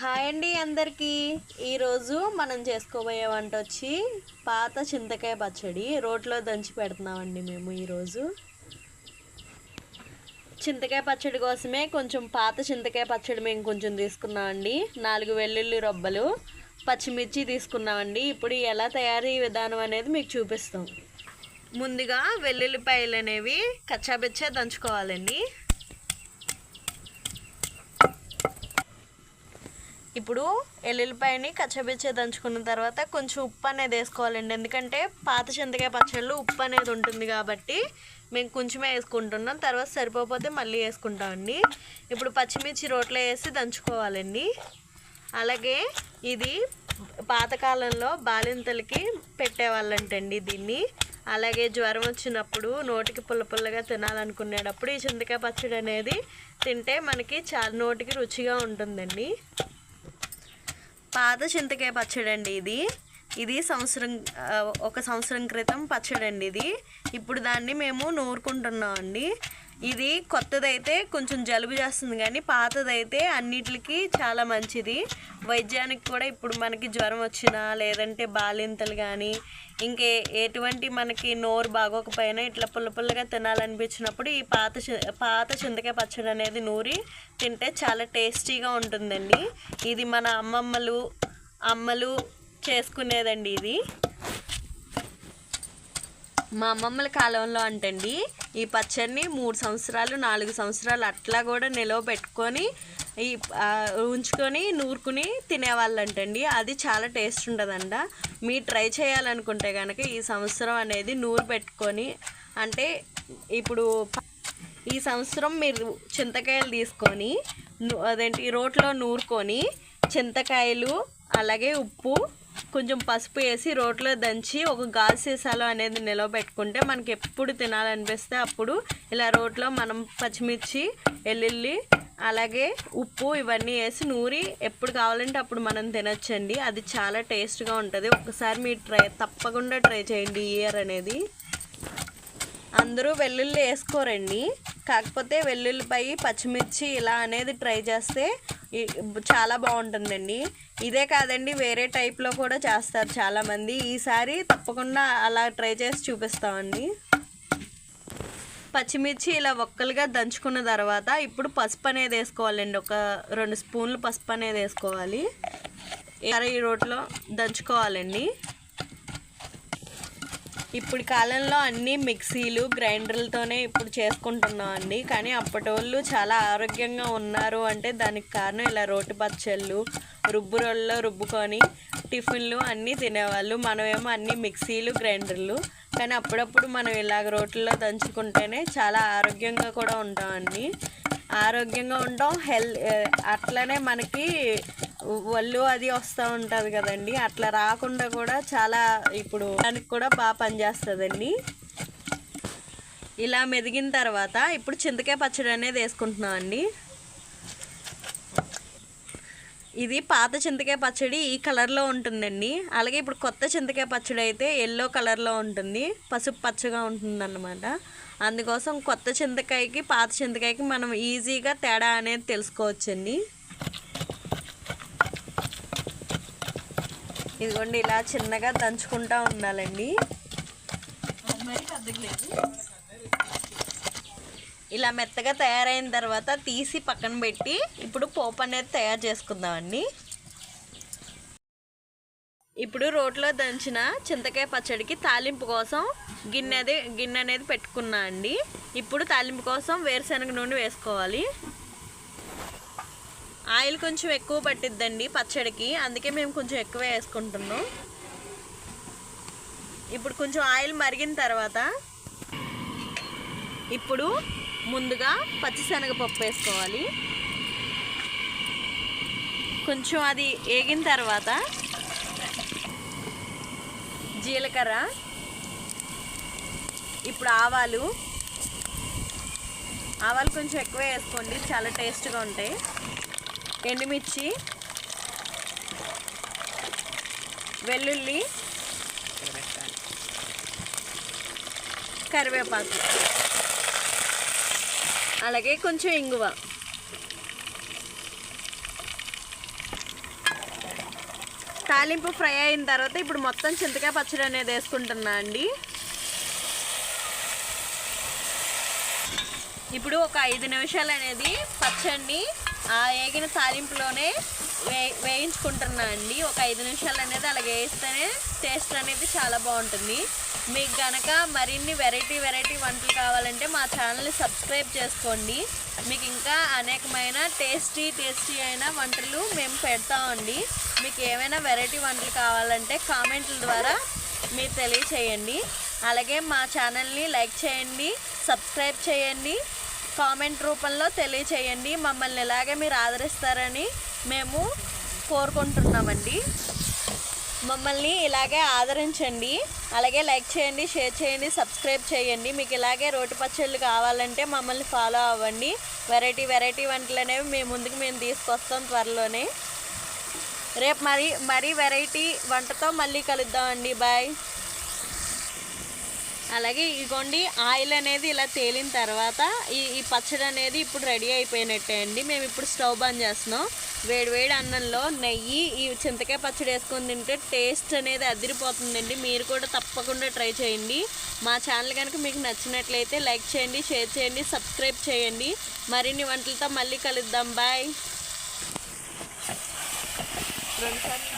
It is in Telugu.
హాయ్ అండి అందరికీ. ఈరోజు మనం చేసుకోబోయే వంట వచ్చి పాత చింతకాయ పచ్చడి. రోట్లో దంచి పెడుతున్నామండి మేము ఈరోజు. చింతకాయ పచ్చడి కోసమే కొంచెం పాత చింతకాయ పచ్చడి మేము కొంచెం తీసుకున్నామండి. నాలుగు వెల్లుల్లి రొబ్బలు పచ్చిమిర్చి తీసుకున్నామండి. ఇప్పుడు ఎలా తయారీ విధానం అనేది మీకు చూపిస్తాం. ముందుగా వెల్లుల్లిపాయలు అనేవి కచ్చాబెచ్చా దంచుకోవాలండి. ఇప్పుడు ఎల్లుల్లిపాయని కచ్చబిచ్చే దంచుకున్న తర్వాత కొంచెం ఉప్పు అనేది వేసుకోవాలండి. ఎందుకంటే పాత చింతకాయ పచ్చళ్ళు ఉప్పు అనేది ఉంటుంది కాబట్టి మేము కొంచెమే వేసుకుంటున్నాం. తర్వాత సరిపోతే మళ్ళీ వేసుకుంటామండి ఇప్పుడు పచ్చిమిర్చి రోట్లో వేసి దంచుకోవాలండి. అలాగే ఇది పాతకాలంలో బాలింతలకి పెట్టేవాళ్ళంటండి దీన్ని. అలాగే జ్వరం వచ్చినప్పుడు నోటికి పుల్ల పుల్లగా తినాలనుకునేటప్పుడు ఈ చింతకాయ పచ్చడి అనేది తింటే మనకి చాలా నోటికి రుచిగా ఉంటుందండి. పాత చింతకాయ పచ్చడి అండి ఇది. ఇది సంవత్సరం ఒక సంవత్సరం క్రితం పచ్చడి అండి ఇది. ఇప్పుడు దాన్ని మేము నూరుకుంటున్నాం అండి ఇది కొత్తదైతే కొంచెం జలుబు చేస్తుంది కానీ పాతదైతే అన్నిటికి చాలా మంచిది. వైద్యానికి కూడా ఇప్పుడు మనకి జ్వరం వచ్చినా లేదంటే బాలింతలు కానీ ఇంకే ఎటువంటి మనకి నోరు బాగోకపోయినా ఇట్లా పుల్ల పుల్లగా తినాలనిపించినప్పుడు ఈ పాత పాత చింతకాయ పచ్చడి అనేది నూరి తింటే చాలా టేస్టీగా ఉంటుందండి. ఇది మన అమ్మమ్మలు అమ్మలు చేసుకునేదండి ఇది. మా అమ్మమ్మల కాలంలో అంటండి ఈ పచ్చడిని మూడు సంవత్సరాలు నాలుగు సంవత్సరాలు అట్లా కూడా నిలవ పెట్టుకొని ఈ ఉంచుకొని నూరుకుని తినేవాళ్ళంటండి. అది చాలా టేస్ట్ ఉంటుందంట మీరు ట్రై చేయాలనుకుంటే కనుక ఈ సంవత్సరం అనేది నూరు పెట్టుకొని అంటే ఇప్పుడు ఈ సంవత్సరం మీరు చింతకాయలు తీసుకొని అదేంటి రోట్లో నూరుకొని చింతకాయలు అలాగే ఉప్పు కొంచెం పసుపు వేసి రోట్లో దంచి ఒక గాజు సీసాలో అనేది నిలవబెట్టుకుంటే మనకి ఎప్పుడు తినాలనిపిస్తే అప్పుడు ఇలా రోట్లో మనం పచ్చిమిర్చి వెల్లుల్లి అలాగే ఉప్పు ఇవన్నీ వేసి నూరి ఎప్పుడు కావాలంటే అప్పుడు మనం తినొచ్చండి. అది చాలా టేస్ట్గా ఉంటుంది. ఒకసారి మీరు ట్రై తప్పకుండా ట్రై చేయండి ఇయర్ అనేది. అందరూ వెల్లుల్లి వేసుకోరండి. కాకపోతే వెల్లుల్లిపై పచ్చిమిర్చి ఇలా అనేది ట్రై చేస్తే చాలా బాగుంటుందండి. ఇదే కాదండి వేరే టైప్లో కూడా చేస్తారు చాలామంది. ఈసారి తప్పకుండా అలా ట్రై చేసి చూపిస్తామండి. పచ్చిమిర్చి ఇలా ఒక్కలుగా దంచుకున్న తర్వాత ఇప్పుడు పసుపు అనేది వేసుకోవాలండి. ఒక రెండు స్పూన్లు పసుపు అనేది వేసుకోవాలి. ఈ రోట్లో దంచుకోవాలండి. ఇప్పుడు కాలంలో అన్నీ మిక్సీలు గ్రైండర్లతోనే ఇప్పుడు చేసుకుంటున్నాం అండి. కానీ అప్పటి వాళ్ళు చాలా ఆరోగ్యంగా ఉన్నారు అంటే దానికి కారణం ఇలా రోటి పచ్చళ్ళు రుబ్బు రుబ్బుకొని టిఫిన్లు అన్నీ తినేవాళ్ళు. మనమేమో అన్ని మిక్సీలు గ్రైండర్లు. కానీ అప్పుడప్పుడు మనం ఇలాగ రోట్లో దంచుకుంటేనే చాలా ఆరోగ్యంగా కూడా ఉంటామండి ఆరోగ్యంగా ఉంటాం. హెల్ అట్లనే మనకి ఒళ్ళు అది వస్తూ ఉంటుంది కదండి. అట్లా రాకుండా కూడా చాలా ఇప్పుడు దానికి కూడా బాగా పనిచేస్తుందండి ఇలా మెదిగిన తర్వాత ఇప్పుడు చింతకాయ పచ్చడి అనేది వేసుకుంటున్నాం అండి. ఇది పాత చింతకాయ పచ్చడి ఈ కలర్లో ఉంటుందండి. అలాగే ఇప్పుడు కొత్త చింతకాయ పచ్చడి అయితే ఎల్లో కలర్లో ఉంటుంది. పసుపు పచ్చగా ఉంటుందన్నమాట. అందుకోసం కొత్త చింతకాయకి పాత చింతకాయకి మనం ఈజీగా తేడా అనేది తెలుసుకోవచ్చండి. ఇదిగోండి ఇలా చిన్నగా దంచుకుంటా ఉండాలండి. ఇలా మెత్తగా తయారైన తర్వాత తీసి పక్కన పెట్టి ఇప్పుడు పోపు అనేది తయారు చేసుకుందామండి. ఇప్పుడు రోట్లో దంచిన చింతకాయ పచ్చడికి తాలింపు కోసం గిన్నె గిన్నె అనేది పెట్టుకున్నా అండి. ఇప్పుడు తాలింపు కోసం వేరుశనగ నూనె వేసుకోవాలి. ఆయిల్ కొంచెం ఎక్కువ పట్టిద్దండి పచ్చడికి. అందుకే మేము కొంచెం ఎక్కువ వేసుకుంటున్నాం. ఇప్పుడు కొంచెం ఆయిల్ మరిగిన తర్వాత ఇప్పుడు ముందుగా పచ్చిశనగపప్పు వేసుకోవాలి. కొంచెం అది వేగిన తర్వాత జీలకర్ర ఇప్పుడు ఆవాలు. ఆవాలు కొంచెం ఎక్కువ వేసుకోండి చాలా టేస్ట్గా ఉంటాయి. ఎండుమిర్చి వెల్లుల్లి కరివేపాకు. అలాగే కొంచెం ఇంగువ. తాలింపు ఫ్రై అయిన తర్వాత ఇప్పుడు మొత్తం చింతకాయ పచ్చడి అనేది వేసుకుంటున్నా అండి. ఇప్పుడు ఒక ఐదు నిమిషాలు అనేది పచ్చడిని ఆ వేగిన తాలింపులోనే వే వేయించుకుంటున్నా అండి. ఒక ఐదు నిమిషాలు అనేది అలాగే వేస్తేనే టేస్ట్ అనేది చాలా బాగుంటుంది. మీకు గనక మరిన్ని వెరైటీ వెరైటీ వంటలు కావాలంటే మా ఛానల్ని సబ్స్క్రైబ్ చేసుకోండి. మీకు ఇంకా అనేకమైన టేస్టీ టేస్టీ అయిన వంటలు మేము పెడతామండి. మీకు ఏమైనా వెరైటీ వంటలు కావాలంటే కామెంట్ల ద్వారా మీరు తెలియచేయండి. అలాగే మా ఛానల్ని లైక్ చేయండి సబ్స్క్రైబ్ చేయండి. కామెంట్ రూపంలో తెలియచేయండి. మమ్మల్ని ఇలాగే మీరు ఆదరిస్తారని మేము కోరుకుంటున్నామండి. మమ్మల్ని ఇలాగే ఆదరించండి. అలాగే లైక్ చేయండి షేర్ చేయండి సబ్స్క్రైబ్ చేయండి. మీకు ఇలాగే రోటి పచ్చళ్ళు కావాలంటే మమ్మల్ని ఫాలో అవ్వండి. వెరైటీ వెరైటీ వంటలు అనేవి మేము ముందుకు మేము తీసుకొస్తాం త్వరలోనే. రేపు మరి మరీ వెరైటీ వంటతో మళ్ళీ కలుద్దామండి. బాయ్. అలాగే ఇదిగోండి ఆయిల్ అనేది ఇలా తేలిన తర్వాత ఈ ఈ పచ్చడి అనేది ఇప్పుడు రెడీ అయిపోయినట్టే అండి. మేము ఇప్పుడు స్టవ్ బంద్ చేస్తున్నాం. వేడివేడి అన్నంలో నెయ్యి ఈ చింతకాయ పచ్చడి వేసుకొని తింటే టేస్ట్ అనేది అదిరిపోతుందండి. మీరు కూడా తప్పకుండా ట్రై చేయండి. మా ఛానల్ కనుక మీకు నచ్చినట్లయితే లైక్ చేయండి షేర్ చేయండి సబ్స్క్రైబ్ చేయండి. మరిన్ని వంటలతో మళ్ళీ కలుద్దాం. బాయ్. రెండుసార్లు